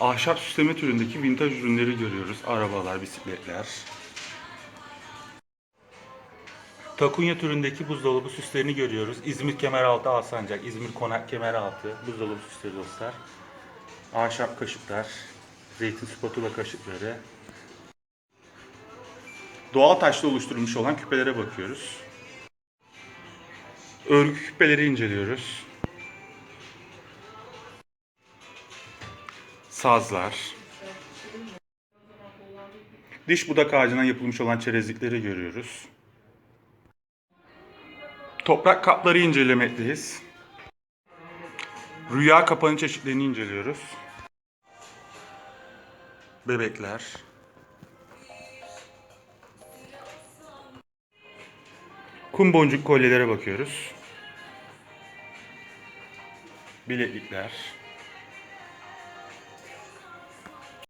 Ahşap süsleme türündeki vintaj ürünleri görüyoruz. Arabalar, bisikletler. Takunya türündeki buzdolabı süslerini görüyoruz. İzmir Kemeraltı Alsancak, İzmir Konak Kemeraltı buzdolabı süsleri dostlar. Ahşap kaşıklar, zeytin spatula kaşıkları. Doğal taşla oluşturulmuş olan küpelere bakıyoruz. Örgü küpeleri inceliyoruz. Sazlar. Diş budak ağacından yapılmış olan çerezlikleri görüyoruz. Toprak kapları incelemekteyiz. Rüya kapanı çeşitlerini inceliyoruz. Bebekler. Kum boncuk kolyelere bakıyoruz. Bileklikler.